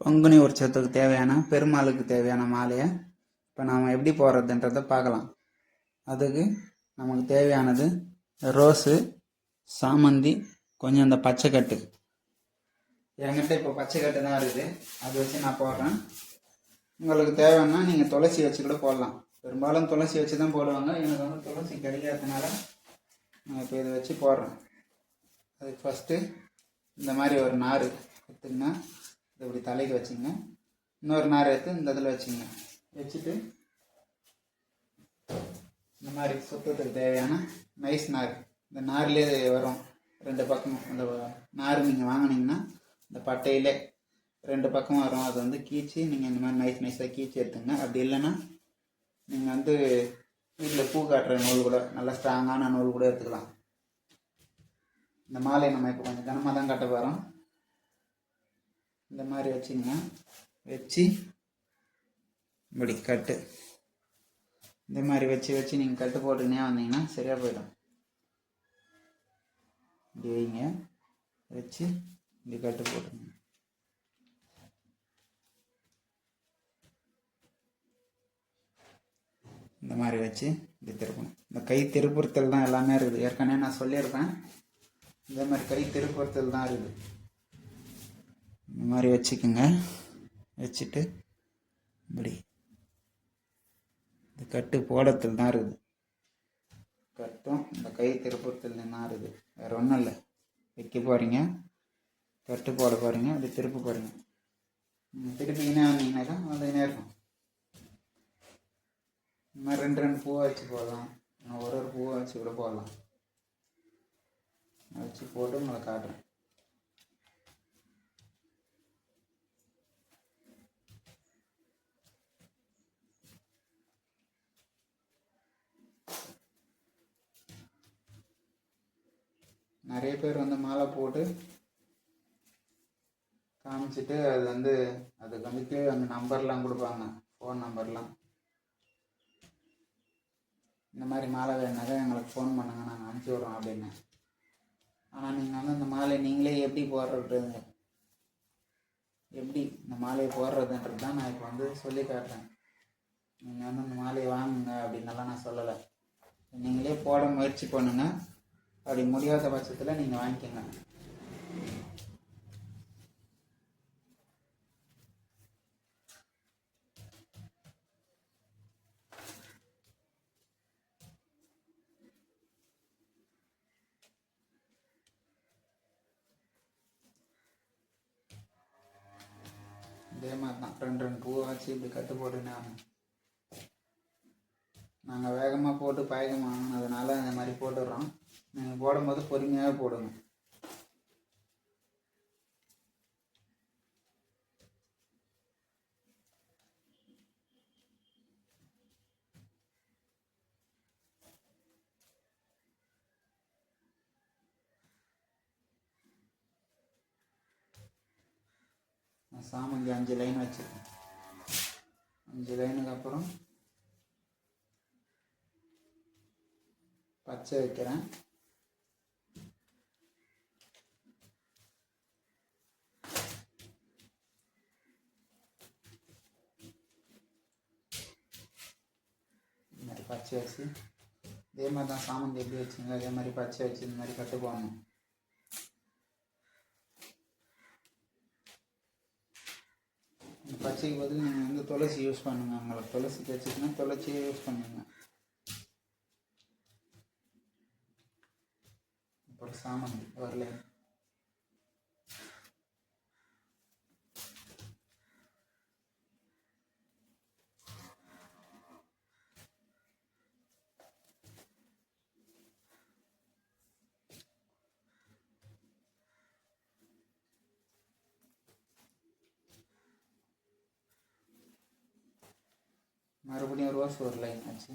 பங்குனி உற்சவத்துக்கு தேவையான பெருமாளுக்கு தேவையான மாலையை இப்போ நாம் எப்படி போடுறதுன்றதை பார்க்கலாம் அதுக்கு நமக்கு தேவையானது ரோஸு சாமந்தி கொஞ்சம் இந்த பச்சைக்கட்டு. என்கிட்ட இப்போ பச்சைக்கட்டு தான் இருக்குது. அது வச்சு நான் போடுறேன். உங்களுக்கு தேவைன்னா நீங்கள் துளசி வச்சு கூட போடலாம். பெரும்பாலும் துளசி வச்சு தான் போடுவாங்க. எனக்கு வந்து துளசி கிடைக்காததுனால நான் இப்போ இதை வச்சு போடுறேன். அதுக்கு ஃபஸ்ட்டு இந்த மாதிரி ஒரு நார் எடுத்துங்கன்னா இதை இப்படி தலைக்கு வச்சுங்க. இன்னொரு நார் எடுத்து இந்த இதில் வச்சுங்க. வச்சுட்டு இந்த மாதிரி சுத்தத்துக்கு தேவையான நைஸ் நார். இந்த நார்லேயே வரும். ரெண்டு பக்கமும். இந்த நார் நீங்கள் வாங்கினீங்கன்னா இந்த பட்டையிலே ரெண்டு பக்கமும் வரும். அது வந்து கீச்சு. நீங்கள் இந்த மாதிரி நைஸ் நைஸாக கீச்சு எடுத்துங்க. அப்படி இல்லைன்னா நீங்கள் வந்து வீட்டில் பூ காட்டுற நூல் கூட நல்லா ஸ்ட்ராங்கான நூல் கூட எடுத்துக்கலாம். இந்த மாலையை நம்ம இப்போ கொஞ்சம் கனமாக தான் கட்ட போகிறோம் இந்த மாதிரி வச்சிங்கன்னா வச்சு இப்படி கட்டு. இந்த மாதிரி வச்சு வச்சு நீங்கள் கட்டு போட்டுனே வந்தீங்கன்னா சரியாக போயிடும். இப்படி வைங்க. வச்சு இப்படி கட்டு போட்டுருங்க இந்த மாதிரி வச்சு இப்படி திருப்பணும். இந்த கை திருப்புறத்தில் தான் எல்லாமே இருக்குது. ஏற்கனவே நான் சொல்லியிருப்பேன். இந்த மாதிரி கை திருப்புறத்தில் தான் இருக்குது. இந்த மாதிரி வச்சுக்கோங்க. வச்சுட்டு இப்படி இந்த கட்டு போடத்தில் தான் இருக்குது. கட்டும் இந்த கை திருப்பத்தில் தான் இருக்குது. வேறு ஒன்றும் இல்லை. வைக்க போகிறீங்க கட்டு போட போகிறீங்க அப்படி திருப்ப போகிறீங்க திருப்பிங்கன்னா வந்தீங்கன்னாக்கா அது நேரம் இந்த மாதிரி ரெண்டு ரெண்டு பூவை வச்சு போடலாம். ஒரு ஒரு பூவை வச்சு கூட போடலாம். வச்சு போட்டு உங்களை காட்டுறேன். நிறைய பேர் வந்து மாலை போட்டு காமிச்சிட்டு அது வந்து அதுக்கு வந்துட்டு அந்த நம்பர்லாம் கொடுப்பாங்க ஃபோன் நம்பர்லாம். இந்த மாதிரி மாலை வேணுனாக்கா எங்களுக்கு ஃபோன் பண்ணுங்க நாங்கள் அனுப்பிச்சி விட்றோம் அப்படின்னு. ஆனால் நீங்கள் வந்து இந்த மாலை நீங்களே எப்படி போடுறது எப்படி இந்த மாலையை போடுறதுன்றது தான் நான் இப்போ வந்து சொல்லி காட்டுறேன். நீங்கள் வந்து இந்த மாலையை வாங்குங்க அப்படின்னலாம் நான் சொல்லலை. நீங்களே போட முயற்சி பண்ணுங்கள் அப்படி முடியாத பட்சத்தில் நீங்கள் வாங்கிக்கோங்க. இதே மாதிரி தான் ரெண்டு ரெண்டு பூ வச்சு இப்படி கட்டு போட்டுனே நாங்கள் வேகமாக போட்டு பாயகம் வாங்கினதுனால இந்த மாதிரி போட்டுடுறோம். நீங்கள் போடும்போது பொறுமையாக போடுங்க. சாமந்தி அஞ்சு லைன் வச்சுருக்கேன். அஞ்சு லைனுக்கு அப்புறம் பச்சை வைக்கிறேன். இந்த மாதிரி பச்சை வச்சு இதே மாதிரி தான் சாமந்தி எப்படி வச்சுங்க அதே மாதிரி பச்சை வச்சு இந்த மாதிரி கட்டு போடணும் இந்த பச்சைக்கு பதில் நீங்கள் வந்து துளசி யூஸ் பண்ணுங்கள் உங்களுக்கு துளசி வச்சுச்சுன்னா துளசியே யூஸ் பண்ணுங்க அப்புறம் சாமந்தி வரல மறுபடியும் ஒரு வாஷ் ஒரு லைன் வச்சு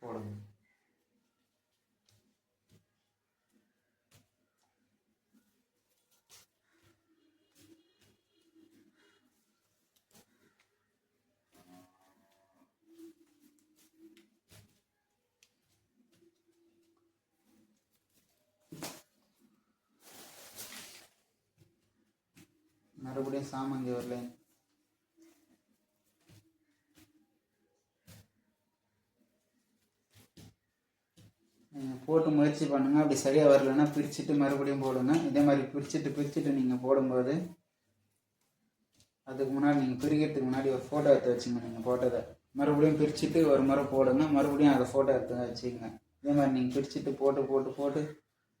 போடுங்க. மறுபடியும் சாமந்தி ஒரு லைன் முயற்சி அப்படி சரியாக வரலன்னா பிரிச்சுட்டு மறுபடியும் போடுங்க. இதே மாதிரி பிரிச்சுட்டு பிரிச்சுட்டு நீங்கள் போடும்போது அதுக்கு முன்னாடி நீங்கள் பிரிக்கிறதுக்கு முன்னாடி ஒரு ஃபோட்டோ எடுத்து வச்சுங்க நீங்கள் போட்டதை. மறுபடியும் பிரிச்சுட்டு ஒரு முறை போடுங்க. மறுபடியும் அதை ஃபோட்டோ எடுத்து வச்சுக்கோங்க. இதே மாதிரி நீங்கள் பிரிச்சுட்டு போட்டு போட்டு போட்டு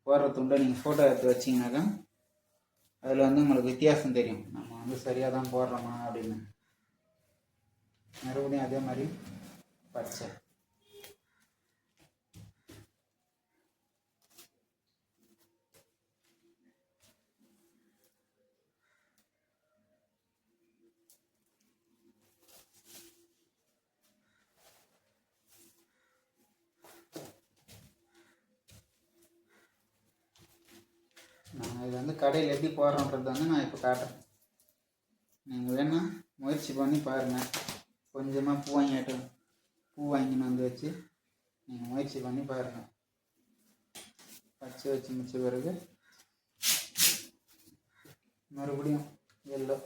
போடுற துண்டை நீங்கள் ஃபோட்டோ எடுத்து வச்சிங்கனாக்கா அதில் வந்து உங்களுக்கு வித்தியாசம் தெரியும். நம்ம வந்து சரியாக தான் போடுறோமா அப்படின்னு. மறுபடியும் அதே மாதிரி பச்சை நான் இது வந்து கடையில் எப்படி போடுறோன்றது வந்து நான் இப்போ காட்டுறேன். நீங்கள் வேணால் முயற்சி பண்ணி பாருங்கள் கொஞ்சமாக பூ வாங்கிட்டு பூ வாங்கின்னு வந்து வச்சு நீங்கள் முயற்சி பண்ணி பாருங்கள் வச்சு வச்சு முடிச்ச பிறகு மறுபடியும் எல்லோ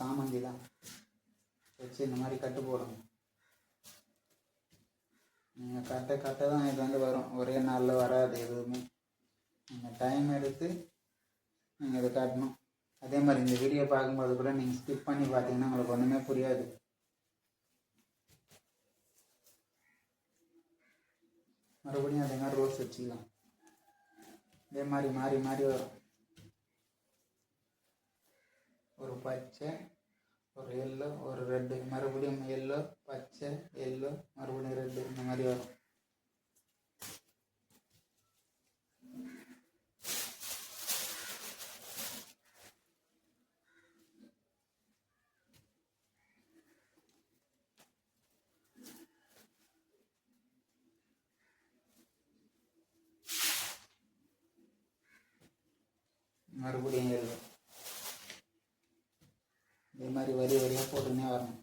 சாமந்தி தான். வச்சு இந்த மாதிரி கட்டு போடுங்க நீங்கள் கட்ட கட்ட தான் இது வந்து வரும். ஒரே நாளில் வராது எதுவுமே. நீங்கள் டைம் எடுத்து நீங்கள் இதை காட்டணும். அதே மாதிரி இந்த வீடியோ பார்க்கும்போது கூட நீங்கள் ஸ்கிப் பண்ணி பார்த்தீங்கன்னா உங்களுக்கு ஒன்றுமே புரியாது. மறுபடியும் அதே மாதிரி ரோஸ் வச்சுக்கலாம். இதே மாதிரி மாறி மாறி வரும். ஒரு பச்சை ஒரு எல்லோ ஒரு ரெட்டு மறுபடியும் எல்லோ பச்சை எல்லோ மறுபடியும் ரெட்டு இந்த மாதிரி வரும். மறுபடியும் எல்லோ இதே மாதிரி வரி வரியாக போட்டுனே வரணும்.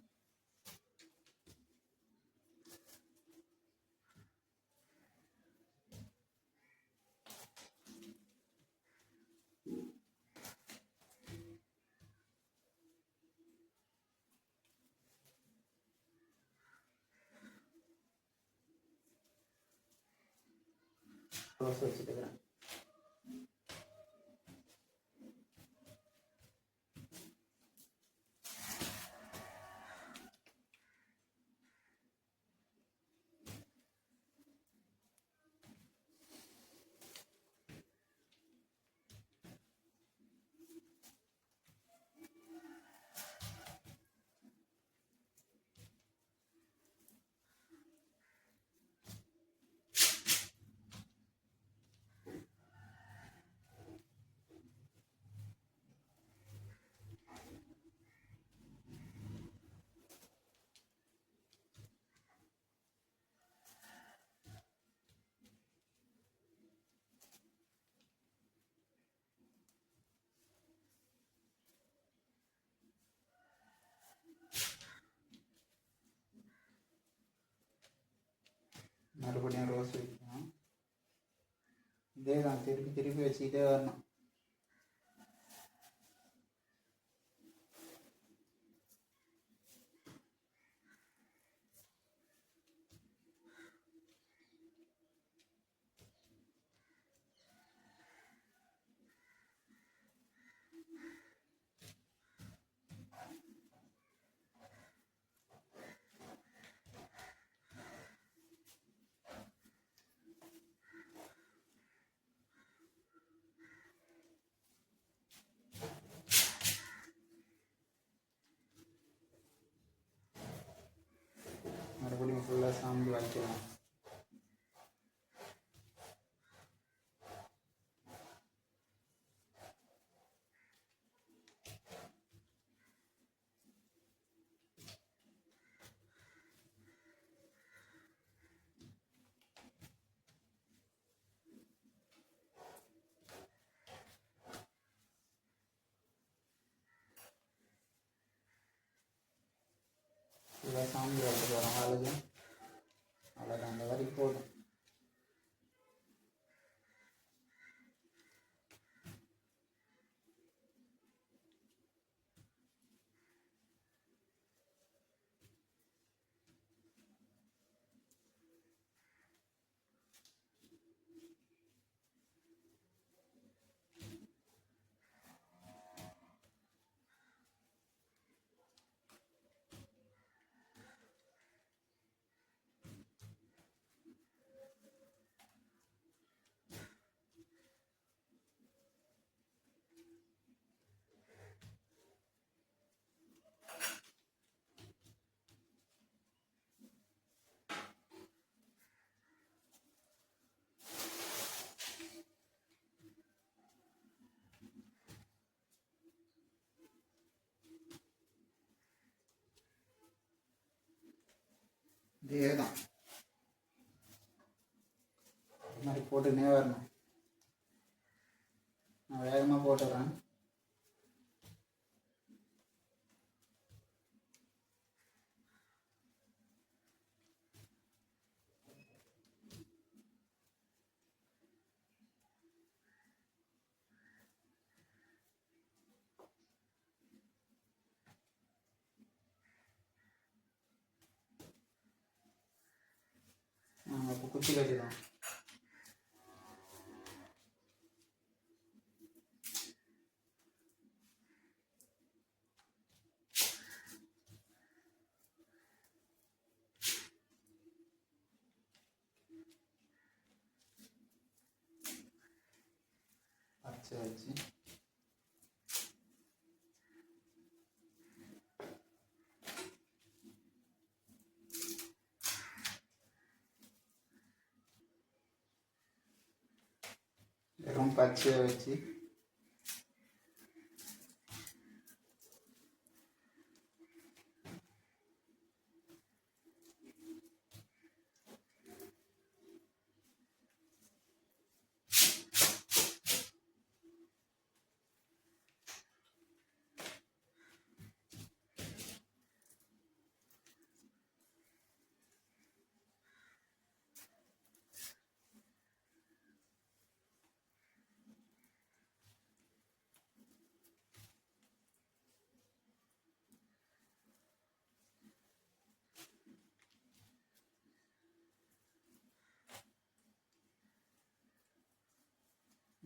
ரோஸ் வச்சுட்டுக்கிறேன். மறுபடியும் ரோஸ் வைக்கணும். இதே தான் திருப்பி திருப்பி வச்சுக்கிட்டே வரணும். மறுபடியும் ஃபுல்லாக சாம்பல் வைக்கலாம் ஃபுல்லாக சாம்பல் відходи. இதே தான் இது மாதிரி போட்டுக்கினே வரணும். நான் வேகமாக போட்டுடுறேன் இப்போ குச்சி கட்டிடும் பச்சை வச்சு compatriotic.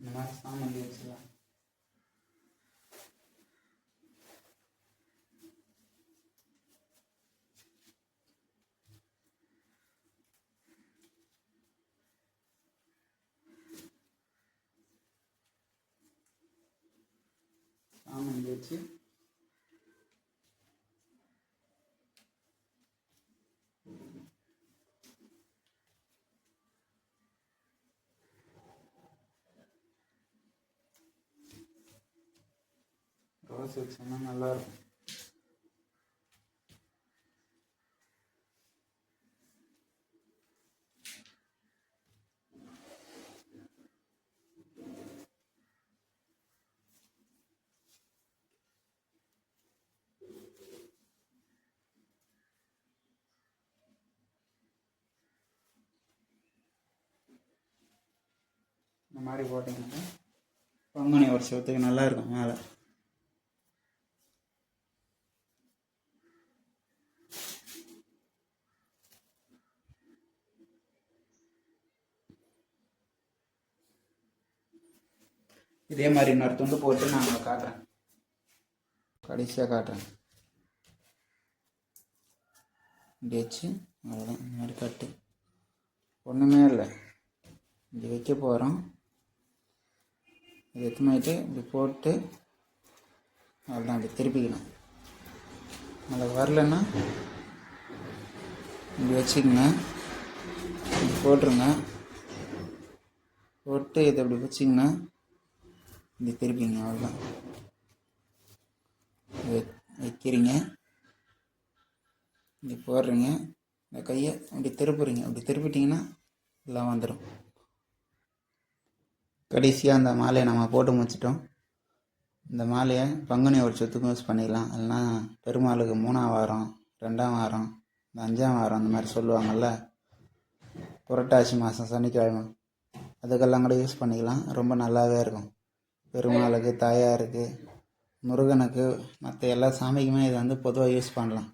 இந்த மாதிரி சாமந்தி வச்சுக்கலாம் சாமந்தி வச்சு ரோஸ் வச்சோம்னா நல்லா இருக்கும் இந்த மாதிரி போட்டிங்கன்னா பங்குனி வருஷத்துக்கு நல்லா இருக்கும் மேலே. இதே மாதிரி இன்னொரு துண்டு போட்டு நான் உங்களை காட்டுறேன். கடைசியாக காட்டுறேன். இப்படி வச்சு அவ்வளோதான் இந்த மாதிரி கட்டு. ஒன்றுமே இல்லை. இப்படி வைக்க போகிறோம் இது எத்தமாயிட்டு இப்படி போட்டு அவ்வளோதான் இப்படி திருப்பிக்கணும். அதில் வரலன்னா இப்படி வச்சுக்கோங்க. இப்படி போட்டுருங்க. போட்டு இதை இப்படி வச்சிங்கன்னா இப்படி திருப்பிங்க அவ்வளோதான் வைக்கிறீங்க. இப்படி போடுறீங்க. இந்த கையை அப்படி திருப்புறீங்க. அப்படி திருப்பிட்டிங்கன்னா எல்லாம் வந்துடும் கடைசியாக அந்த மாலையை நம்ம போட்டு முடிச்சிட்டோம். இந்த மாலையை பங்குனி ஒரு சொத்துக்கும் யூஸ் பண்ணிக்கலாம் இல்லைன்னா பெருமாளுக்கு மூணாம் வாரம் ரெண்டாம் வாரம் இந்த அஞ்சாம் வாரம் அந்த மாதிரி சொல்லுவாங்கள்ல புரட்டாசி மாதம் சனிக்கிழமை. அதுக்கெல்லாம் கூட யூஸ் பண்ணிக்கலாம். ரொம்ப நல்லாவே இருக்கும். பெருமாளுக்கு தாயாருக்கு முருகனுக்கு மற்ற எல்லா சாமிக்குமே இதை வந்து பொதுவாக யூஸ் பண்ணலாம்.